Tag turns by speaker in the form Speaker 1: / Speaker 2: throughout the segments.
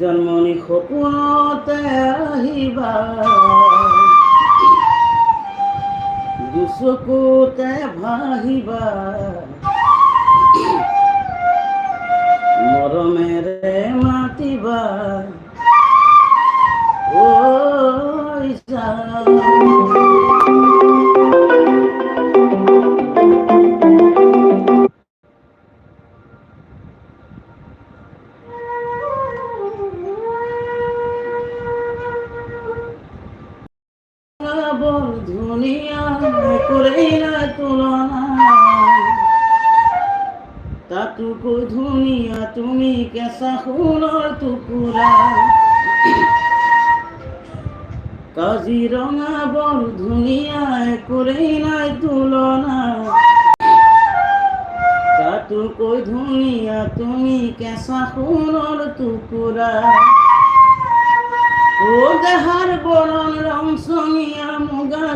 Speaker 1: জন্মনি সপোনতে আহিবা। দুচকুতে ভাহিবা। মৰমেৰে মাতিবা। ঐ তাতুকো ধুনিয়া তুমি কেঁচা সোণৰ টুকুৰা। কাজিৰঙা বৰ ধুনীয়া কৰেই নাই তুলনা। তাতোকৈ ধুনীয়া তুমি কেঁচা সোণৰ টুকুৰা। ও দেহাৰ বৰণ ৰংচনীয়া মুগা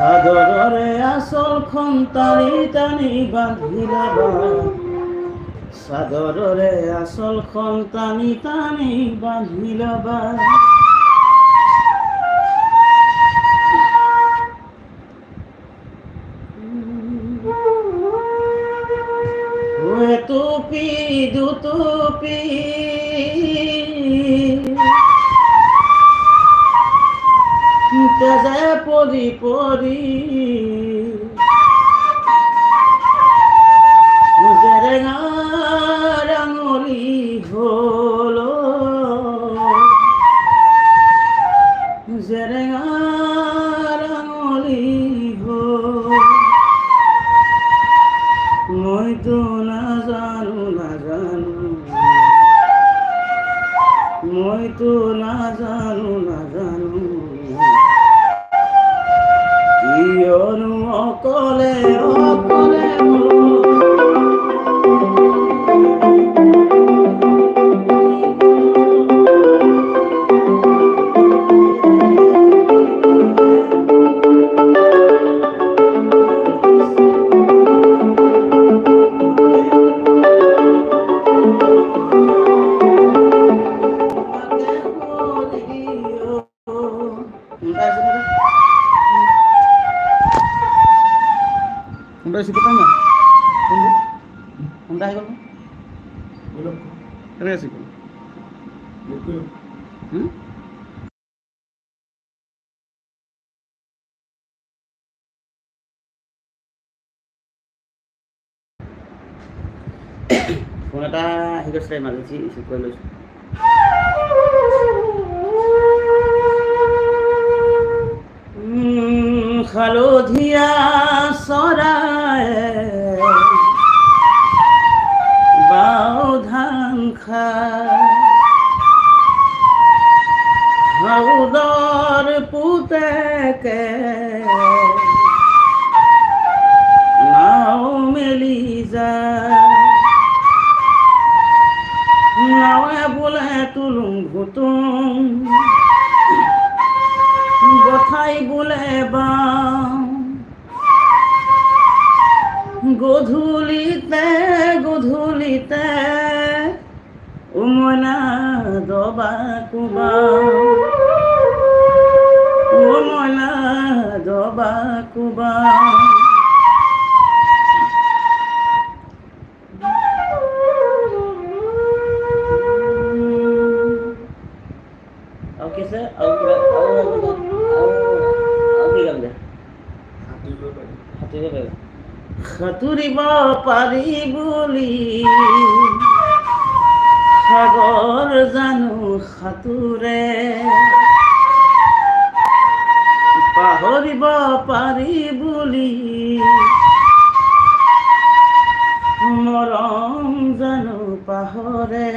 Speaker 1: চুমনীয়া চাদৰৰে আচলখন টানি টানি বান্ধি ল'বা চাদৰৰে আচলখন টানি টানি বান্ধি ল'বা টুপি দুটুপি তেজে পৰি জেৰেঙা ৰাঙলী হ'ল জেৰেঙা ৰাঙলী হ'ল মইতো নাজানো নাজানো। মইতো নাজানো নাজানো ইমাৰ্জেঞ্চি ৰিচিভ কৰি লৈছোঁ উম, হালধীয়া চৰাই বাও ধান খায় হাউদৰ পুতেকে নাও মেলি যায় বোলে তুলুং ভুতুং গথাই বোলে বাওঁ গধূলিতে গধূলিতে উমনা দবা কোবা। উমনা দবা কোবা। সাঁতুৰিব পাৰি বুলি। সাগৰ জানো সাঁতোৰে। পাহৰিব পাৰি বুলি। মৰম জানো পাহৰে।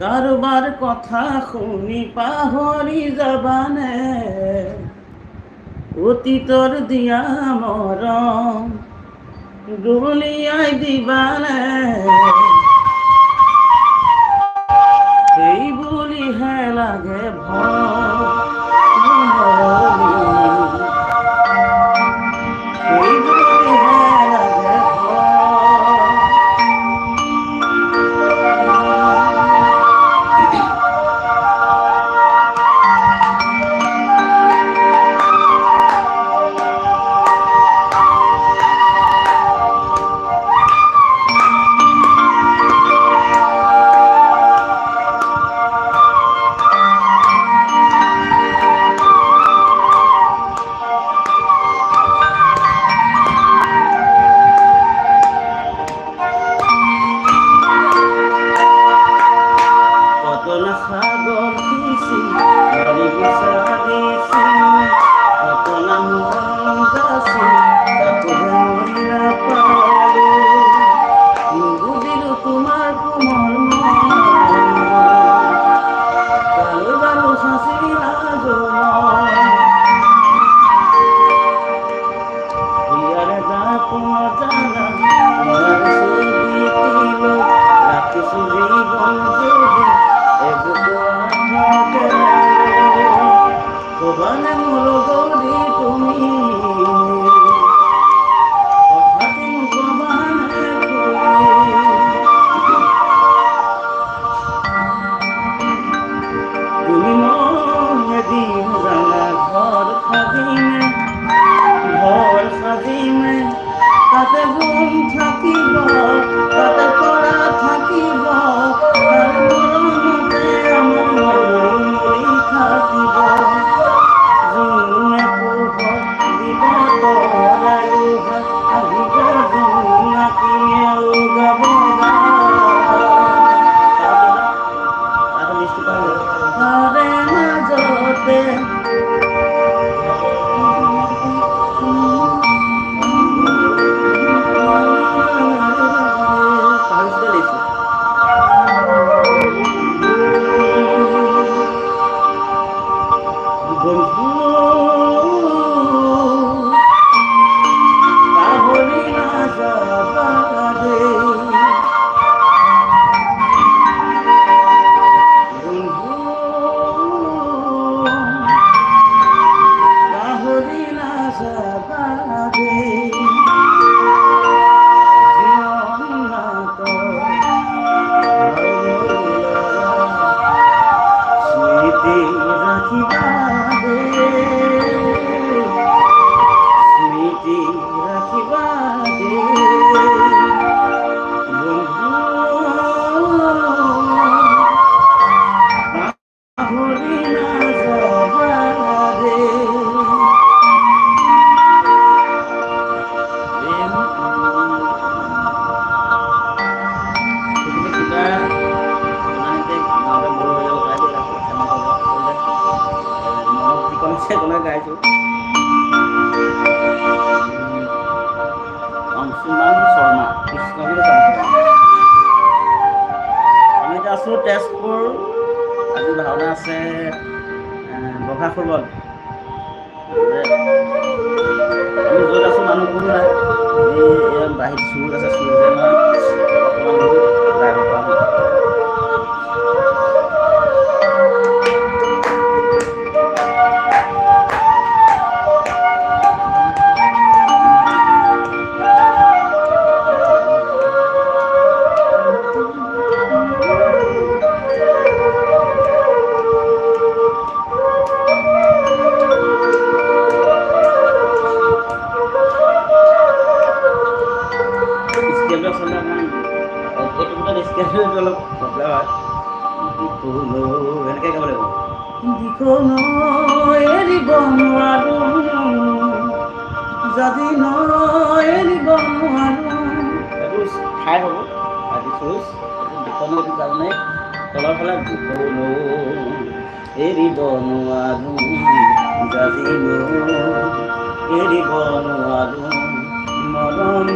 Speaker 1: কাৰোবাৰ কথা শুনি পাহৰি যাবানে? অতীতৰ দিয়া মৰম গুলিয়াই দিবানে hadisi, dari. আছে বগা ফুলন আছোঁ মানুহ কোনো নাই বাহিৰ এনেকৈ গাব লাগিব এৰিব নোৱাৰো যদি ন এৰিব নোৱাৰো এইবোৰ ঠাই হ'ব আজি চুজ দুখনো তাৰমানে তলৰ ফালে দুখন এৰিব নোৱাৰো যদি ন এৰিব নোৱাৰো মৰম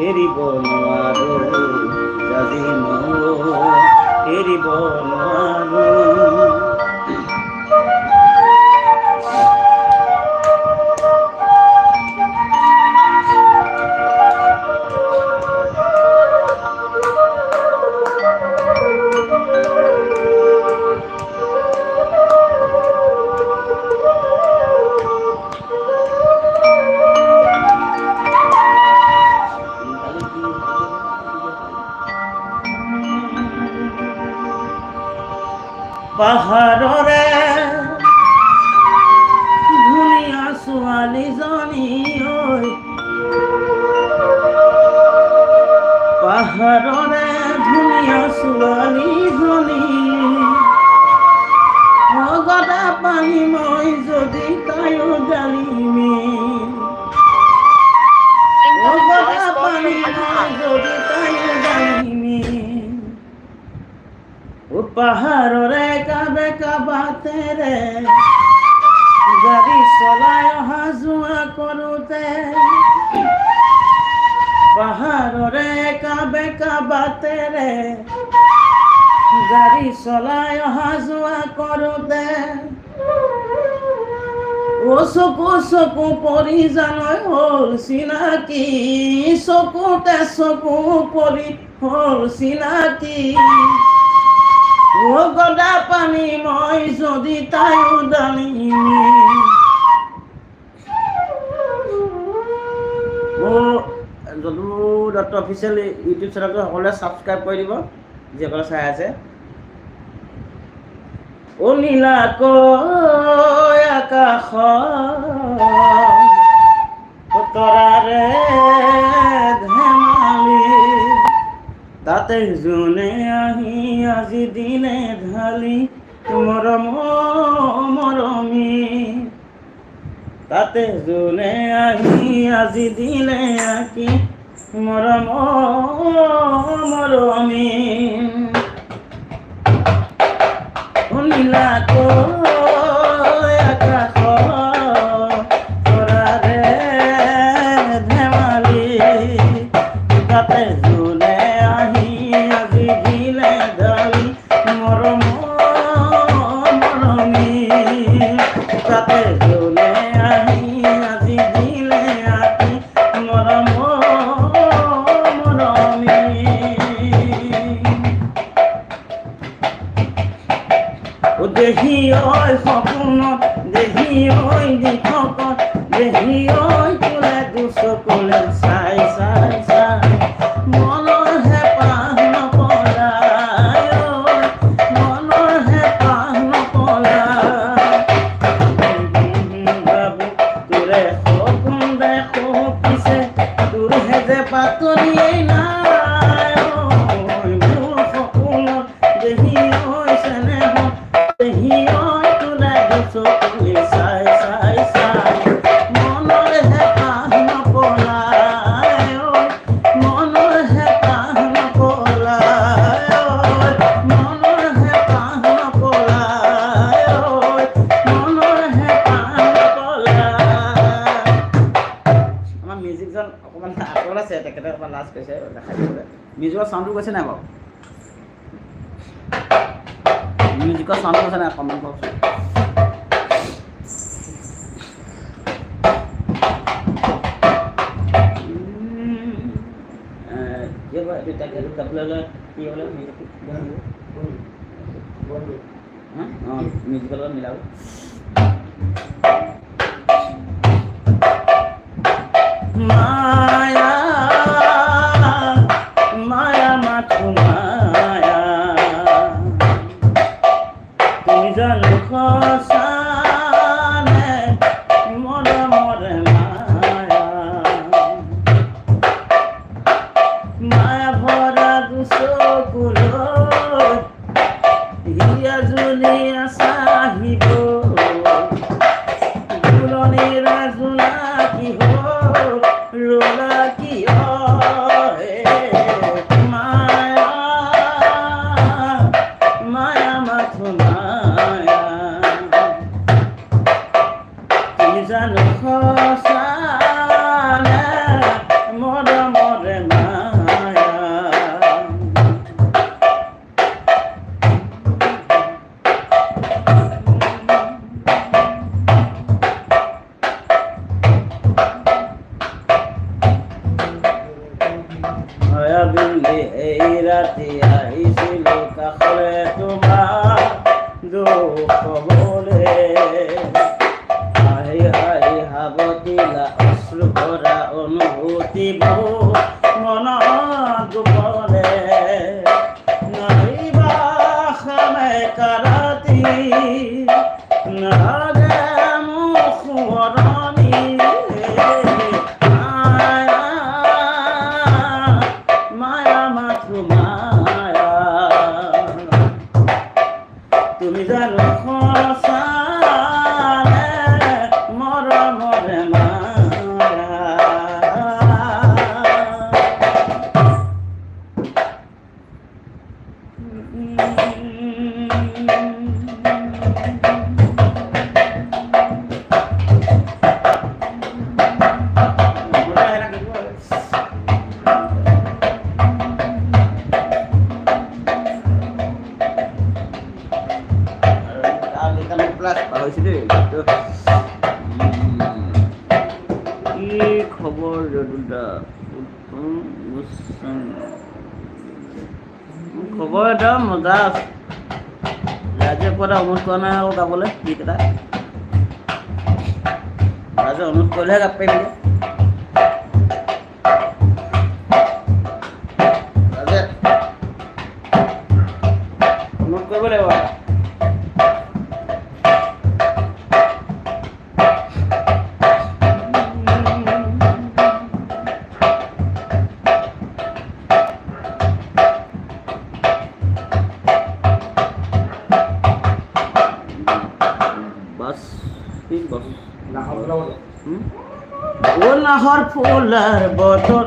Speaker 1: এরিব নোয়ারো জাজিমো এরিব সারা পানিময় যদি তায়ো জানিমি সারা পানিময় যদি তায়ো জানিমি উপহার কাবে কাবাতে রে গাড়ি অহা যোৱা কৰোঁতে। পাহাৰৰে কাবে কাবাতেৰে গাড়ী চলাই অহা যোৱা কৰোঁতে ও চকু চকু পৰি জানৈ হ'ল চিনাকি, চকুতে চকু পৰি হ'ল চিনাকি। ও গদা পানী মই যদি তাইও দালিমি মোৰ যদু দত্ত অফিচিয়েল ইউটিউব চেনেলটো সকলোৱে ছাবস্ক্ৰাইব কৰি দিব, যিসকলে চাই আছে। ও নীলাকৈ আকাশ তৰাৰে ধেমালি। তাতে যোনে আহি আজি দিনে ঢালি মৰম মৰমী। তাতে যোনে আহি আজি দিলে আঁকি মৰম মৰমী। আকাশ মিউজিকৰ চাউণ্ডটো গৈছে নাই বাৰু? মিউজিকৰ চাউণ্ডটো গৈছে নাই কমেণ্ট কৰকচোন উম, এহ, কি হ'ব এইটো তাক এইটো গাবলৈ হ'লে ওটা অমুক নাই ওটা বলে গীতটা রাজা অমুক করলে কাপ্পে মিলে ফুলার বদল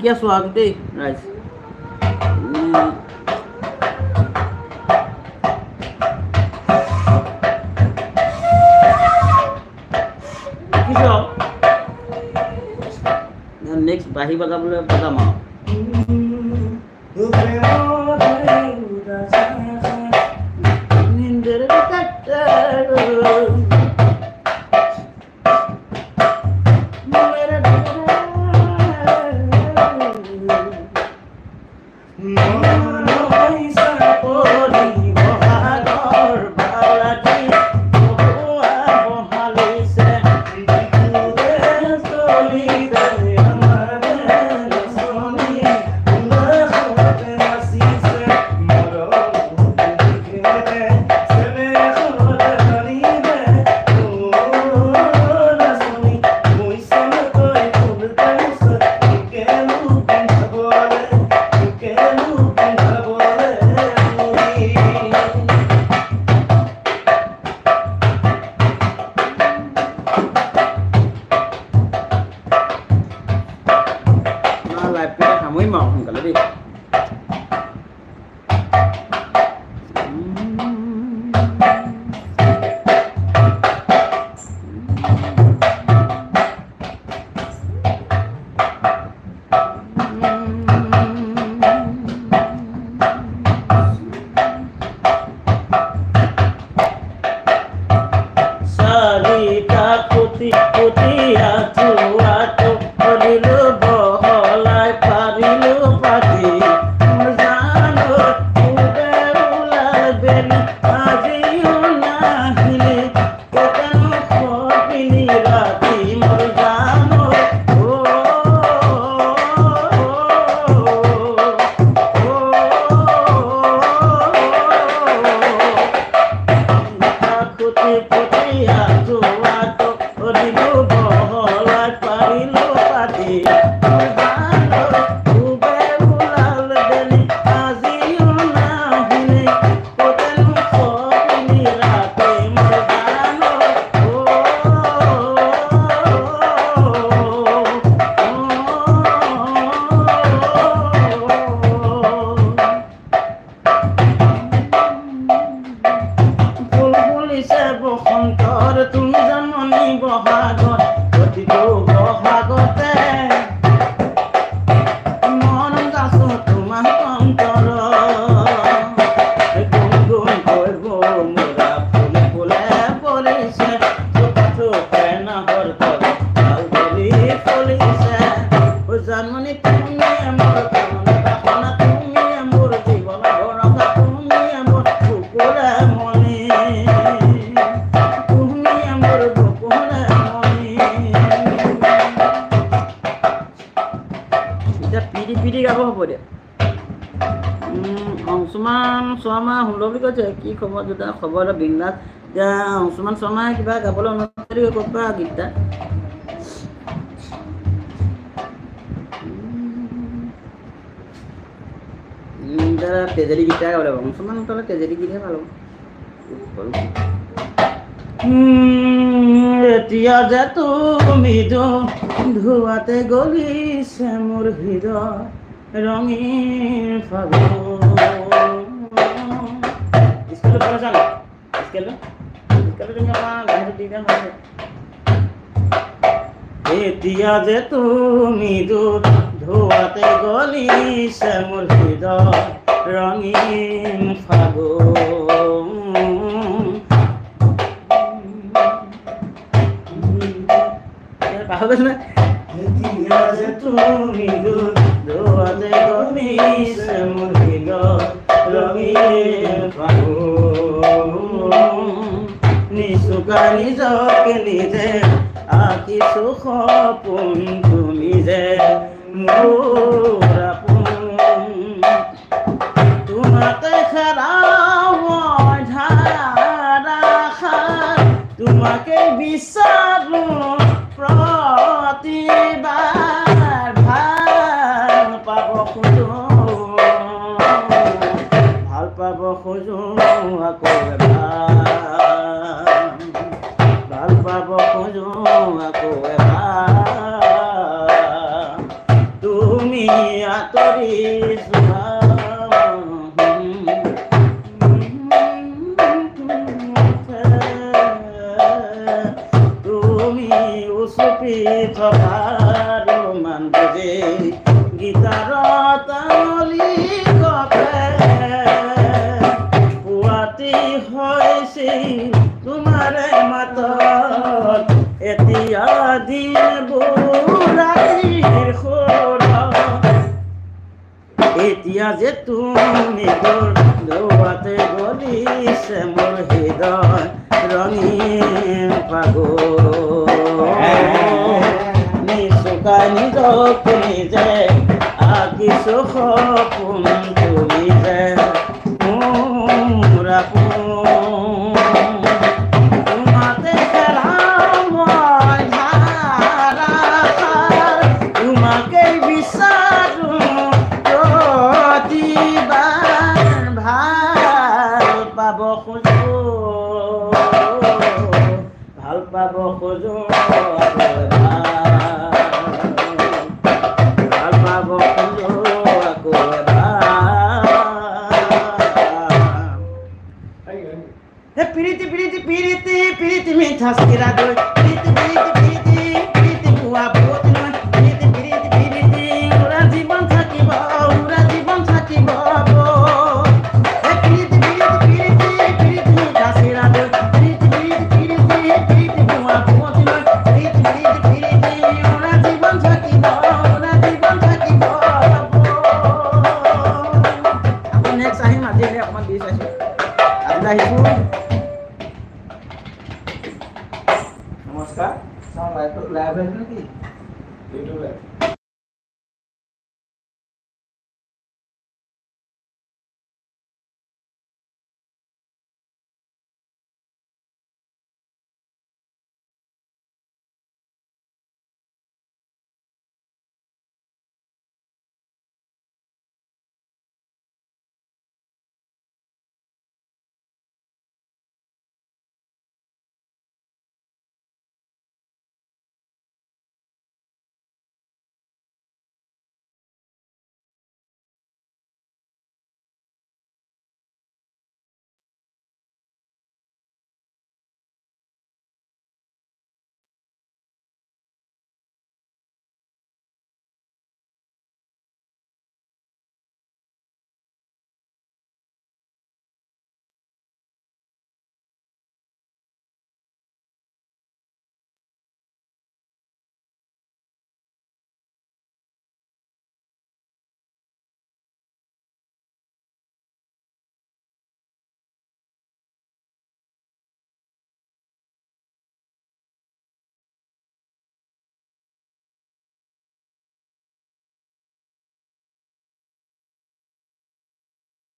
Speaker 1: किया स्वागत राइस नेक्स्ट बाही बता बोले बदाम খবৰ দেউতা খবৰ এটা বিন্দাস এতিয়া ওচমান শৰ্মাই কিবা গাবলৈ অনুৰোধ কৰি পৰা গীত এটা উম, এতিয়া ট্ৰেজেডি গীতটাই গাব লাগিব। ওচমান তালৈ ট্ৰেজেডি ভালো হ'ব। এতিয়া যে তুমি ধোৱাতে গলিছে মোৰ হৃদয় ৰঙীন ফাগুন। এতিয়া যে তুমি দূৰ ধোৱাতে গলিছে মোৰ হৃদয় ফাগুন। গৈছো এতিয়া যে তুমি দূৰ ধোৱাতে গলিছে হৃদয় ফাগুন। নিচুকা নিজকে নিজে সুখ সপোন তুমি যে মোৰ আপোন। তোমাকে মই ধাৰাষাৰ তোমাকে বিচাৰো